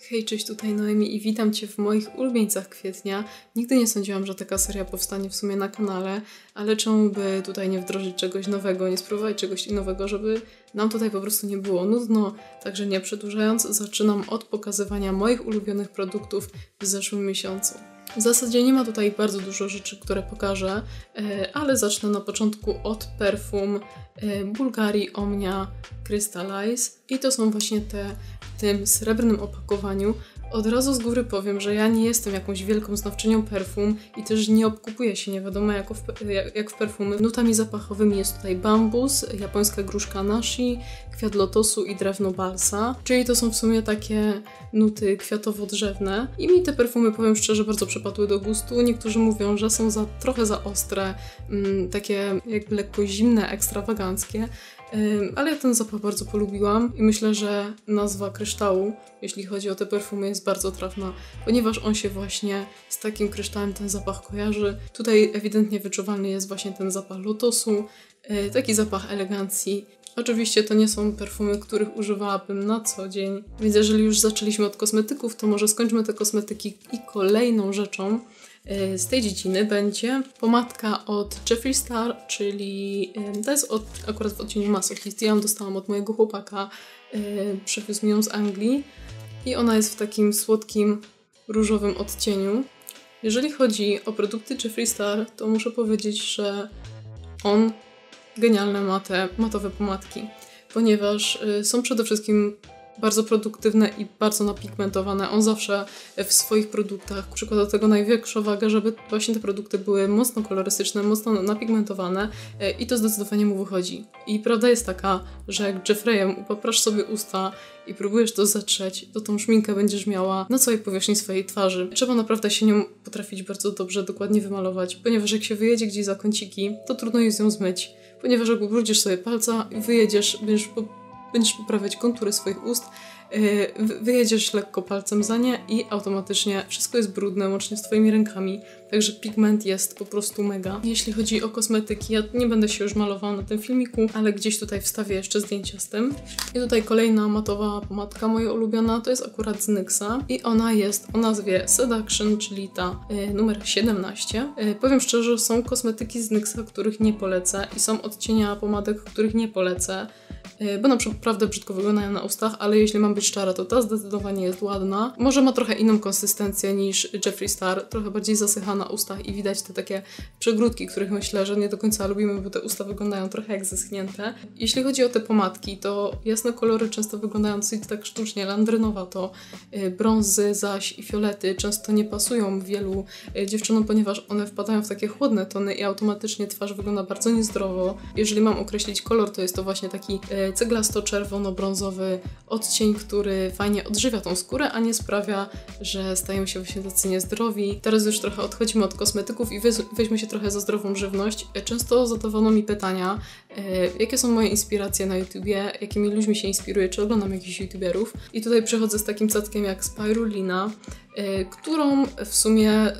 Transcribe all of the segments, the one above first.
Hej, cześć, tutaj Noemi i witam Cię w moich ulubieńcach kwietnia. Nigdy nie sądziłam, że taka seria powstanie w sumie na kanale, ale czemu by tutaj nie wdrożyć czegoś nowego, nie spróbować czegoś nowego, żeby nam tutaj po prostu nie było nudno. Także nie przedłużając, zaczynam od pokazywania moich ulubionych produktów w zeszłym miesiącu. W zasadzie nie ma tutaj bardzo dużo rzeczy, które pokażę, e, ale zacznę na początku od perfum e, Bulgari Omnia Crystallize i to są właśnie te tym srebrnym opakowaniu. Od razu z góry powiem, że ja nie jestem jakąś wielką znawczynią perfum i też nie obkupuję się nie wiadomo jak w, jak, w perfumy. Nutami zapachowymi jest tutaj bambus, japońska gruszka nashi, kwiat lotosu i drewno balsa, czyli to są w sumie takie nuty kwiatowo-drzewne. I mi te perfumy, powiem szczerze, bardzo przypadły do gustu. Niektórzy mówią, że są za, trochę za ostre, mm, takie jakby lekko zimne, ekstrawaganckie, ale ja ten zapach bardzo polubiłam i myślę, że nazwa kryształu, jeśli chodzi o te perfumy, jest bardzo trafna, ponieważ on się właśnie z takim kryształem ten zapach kojarzy. Tutaj ewidentnie wyczuwalny jest właśnie ten zapach lotosu, e, taki zapach elegancji. Oczywiście to nie są perfumy, których używałabym na co dzień, więc jeżeli już zaczęliśmy od kosmetyków, to może skończmy te kosmetyki i kolejną rzeczą, z tej dziedziny będzie pomadka od Jeffree Star, czyli to jest od, akurat w odcieniu Masochist. Ja ją dostałam od mojego chłopaka, przywiózł mi ją z Anglii i ona jest w takim słodkim, różowym odcieniu. Jeżeli chodzi o produkty Jeffree Star, to muszę powiedzieć, że on genialne ma te matowe pomadki, ponieważ y, są przede wszystkim bardzo produktywne i bardzo napigmentowane. On zawsze w swoich produktach przykłada do tego największą wagę, żeby właśnie te produkty były mocno kolorystyczne, mocno napigmentowane e, i to zdecydowanie mu wychodzi. I prawda jest taka, że jak Jeffreyem poprasz sobie usta i próbujesz to zatrzeć, to tą szminkę będziesz miała na całej powierzchni swojej twarzy. Trzeba naprawdę się nią potrafić bardzo dobrze, dokładnie wymalować, ponieważ jak się wyjedzie gdzieś za kąciki, to trudno jest ją zmyć. Ponieważ jak ubrudzisz sobie palca i wyjedziesz, będziesz po będziesz poprawiać kontury swoich ust, y, wyjedziesz lekko palcem za nie i automatycznie wszystko jest brudne, łącznie z Twoimi rękami. Także pigment jest po prostu mega. Jeśli chodzi o kosmetyki, ja nie będę się już malowała na tym filmiku, ale gdzieś tutaj wstawię jeszcze zdjęcia z tym. I tutaj kolejna matowa pomadka moja ulubiona, to jest akurat z NYXa i ona jest o nazwie Seduction, czyli ta y, numer 17. Y, powiem szczerze, są kosmetyki z NYXa, których nie polecę i są odcienia pomadek, których nie polecę. Y, bo naprawdę brzydko wyglądają na ustach, ale jeśli mam być szczera, to ta zdecydowanie jest ładna. Może ma trochę inną konsystencję niż Jeffree Star, trochę bardziej zasycha na ustach i widać te takie przegródki, których myślę, że nie do końca lubimy, bo te usta wyglądają trochę jak zeschnięte. Jeśli chodzi o te pomadki, to jasne kolory często wyglądają dosyć tak sztucznie, landrynowato. Y, brązy zaś i fiolety często nie pasują wielu y, dziewczynom, ponieważ one wpadają w takie chłodne tony i automatycznie twarz wygląda bardzo niezdrowo. Jeżeli mam określić kolor, to jest to właśnie taki ceglasto-czerwono-brązowy odcień, który fajnie odżywia tą skórę, a nie sprawia, że stajemy się właśnie tacy niezdrowi. Teraz już trochę odchodzimy od kosmetyków i weźmy się trochę za zdrową żywność. Często zadawano mi pytania, e, jakie są moje inspiracje na YouTubie, jakimi ludźmi się inspiruję, czy oglądam jakichś YouTuberów. I tutaj przychodzę z takim statkiem jak Spirulina, e, którą w sumie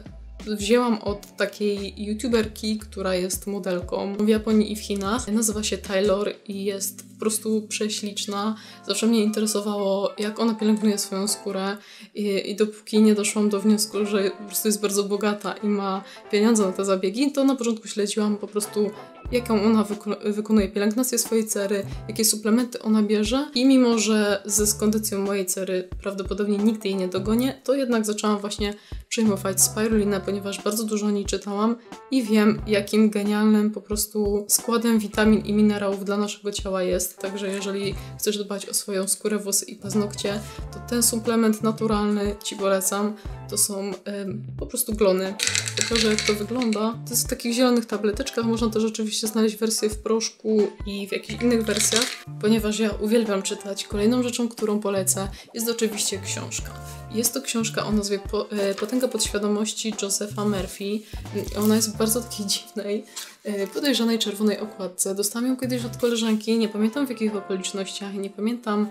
wzięłam od takiej youtuberki, która jest modelką w Japonii i w Chinach. Nazywa się Taylor i jest po prostu prześliczna. Zawsze mnie interesowało, jak ona pielęgnuje swoją skórę i, i dopóki nie doszłam do wniosku, że po prostu jest bardzo bogata i ma pieniądze na te zabiegi, to na początku śledziłam po prostu jaką ona wyko- wykonuje pielęgnację swojej cery, jakie suplementy ona bierze i mimo, że ze kondycją mojej cery prawdopodobnie nigdy jej nie dogonię, to jednak zaczęłam właśnie przyjmować spirulinę, ponieważ bardzo dużo o niej czytałam i wiem, jakim genialnym po prostu składem witamin i minerałów dla naszego ciała jest. Także jeżeli chcesz dbać o swoją skórę, włosy i paznokcie, to ten suplement naturalny Ci polecam. To są po prostu glony. Pokażę jak to wygląda. To jest w takich zielonych tableteczkach. Można też oczywiście znaleźć wersję w proszku i w jakichś innych wersjach, ponieważ ja uwielbiam czytać. Kolejną rzeczą, którą polecę jest oczywiście książka. Jest to książka o nazwie e, Potęga podświadomości Josepha Murphy. Ona jest w bardzo takiej dziwnej, e, podejrzanej czerwonej okładce. Dostałam ją kiedyś od koleżanki, nie pamiętam w jakich okolicznościach, nie pamiętam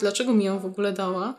dlaczego mi ją w ogóle dała,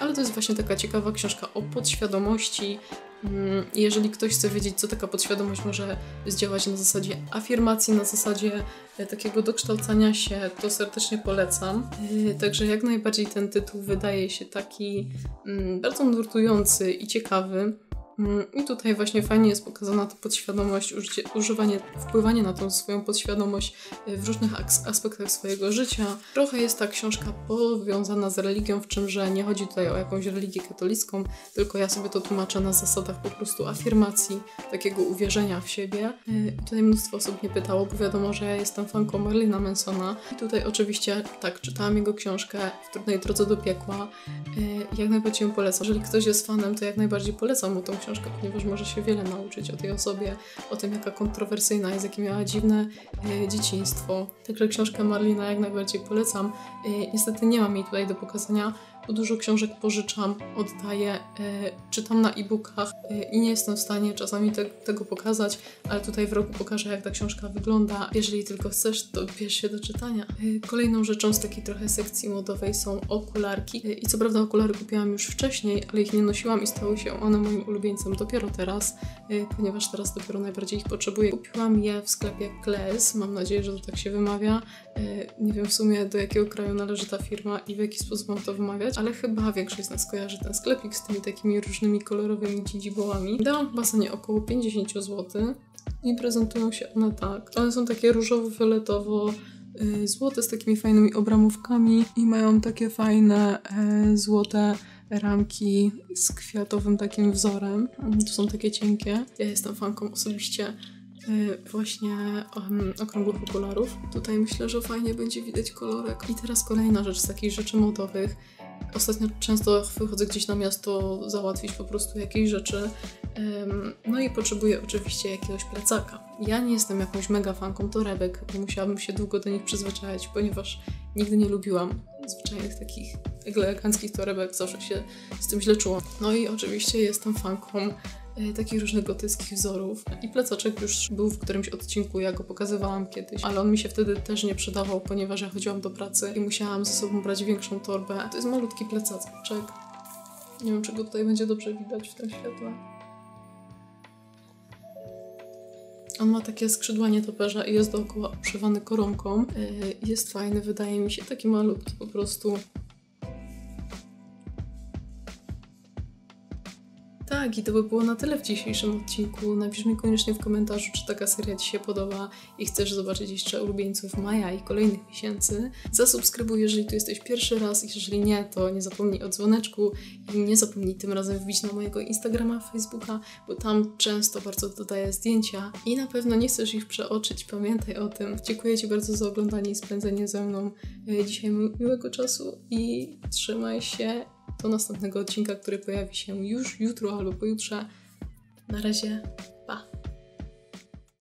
ale to jest właśnie taka ciekawa książka o podświadomości, Mm, jeżeli ktoś chce wiedzieć, co taka podświadomość może zdziałać na zasadzie afirmacji, na zasadzie e, takiego dokształcania się, to serdecznie polecam. E, także jak najbardziej ten tytuł wydaje się taki mm, bardzo nurtujący i ciekawy. Mm, I tutaj właśnie fajnie jest pokazana ta podświadomość, używanie, wpływanie na tą swoją podświadomość y, w różnych aspektach swojego życia. Trochę jest ta książka powiązana z religią, w czym, że nie chodzi tutaj o jakąś religię katolicką, tylko ja sobie to tłumaczę na zasadach po prostu afirmacji, takiego uwierzenia w siebie. Y, tutaj mnóstwo osób mnie pytało, bo wiadomo, że ja jestem fanką Merlina Mansona. I tutaj oczywiście, tak, czytałam jego książkę W trudnej drodze do piekła. Y, jak najbardziej ją polecam. Jeżeli ktoś jest fanem, to jak najbardziej polecam mu tą książkę książkę, ponieważ może się wiele nauczyć o tej osobie, o tym, jaka kontrowersyjna jest, jakie miała dziwne e, dzieciństwo. Także książkę Marlina jak najbardziej polecam. E, niestety nie mam jej tutaj do pokazania, dużo książek pożyczam, oddaję, e, czytam na e-bookach e, i nie jestem w stanie czasami te, tego pokazać, ale tutaj w roku pokażę, jak ta książka wygląda. Jeżeli tylko chcesz, to bierz się do czytania. E, kolejną rzeczą z takiej trochę sekcji modowej są okularki. I co prawda okulary kupiłam już wcześniej, ale ich nie nosiłam i stały się one moim ulubieńcem dopiero teraz, ponieważ teraz dopiero najbardziej ich potrzebuję. Kupiłam je w sklepie Kles, mam nadzieję, że to tak się wymawia. Nie wiem w sumie do jakiego kraju należy ta firma i w jaki sposób mam to wymawiać, ale chyba większość z nas kojarzy ten sklepik z tymi takimi różnymi kolorowymi dziedzibołami. Dałam w basenie około 50 zł i prezentują się one tak. One są takie różowo-fioletowo y, złote z takimi fajnymi obramówkami i mają takie fajne e, złote ramki z kwiatowym takim wzorem. To są takie cienkie. Ja jestem fanką osobiście y, właśnie um, okrągłych okularów. Tutaj myślę, że fajnie będzie widać kolorek. I teraz kolejna rzecz z takich rzeczy modowych. Ostatnio często wychodzę gdzieś na miasto załatwić po prostu jakieś rzeczy. No i potrzebuję oczywiście jakiegoś plecaka. Ja nie jestem jakąś mega fanką torebek, bo musiałabym się długo do nich przyzwyczaić, ponieważ nigdy nie lubiłam zwyczajnych takich eleganckich torebek, zawsze się z tym źle czułam. No i oczywiście jestem fanką takich różnych gotyckich wzorów. I plecaczek już był w którymś odcinku, ja go pokazywałam kiedyś, ale on mi się wtedy też nie przydawał, ponieważ ja chodziłam do pracy i musiałam ze sobą brać większą torbę. To jest malutki plecaczek. Nie wiem, czy go tutaj będzie dobrze widać w tym świetle. On ma takie skrzydła nietoperza i jest dookoła uszywany koronką. E, jest fajny, wydaje mi się, taki malutki po prostu. Tak, i to by było na tyle w dzisiejszym odcinku. Napisz mi koniecznie w komentarzu, czy taka seria Ci się podoba i chcesz zobaczyć jeszcze ulubieńców maja i kolejnych miesięcy. Zasubskrybuj, jeżeli tu jesteś pierwszy raz, jeżeli nie, to nie zapomnij o dzwoneczku i nie zapomnij tym razem wbić na mojego Instagrama, Facebooka, bo tam często bardzo dodaję zdjęcia i na pewno nie chcesz ich przeoczyć, pamiętaj o tym. Dziękuję Ci bardzo za oglądanie i spędzenie ze mną e, dzisiaj miłego czasu i trzymaj się do następnego odcinka, który pojawi się już jutro albo pojutrze. Na razie.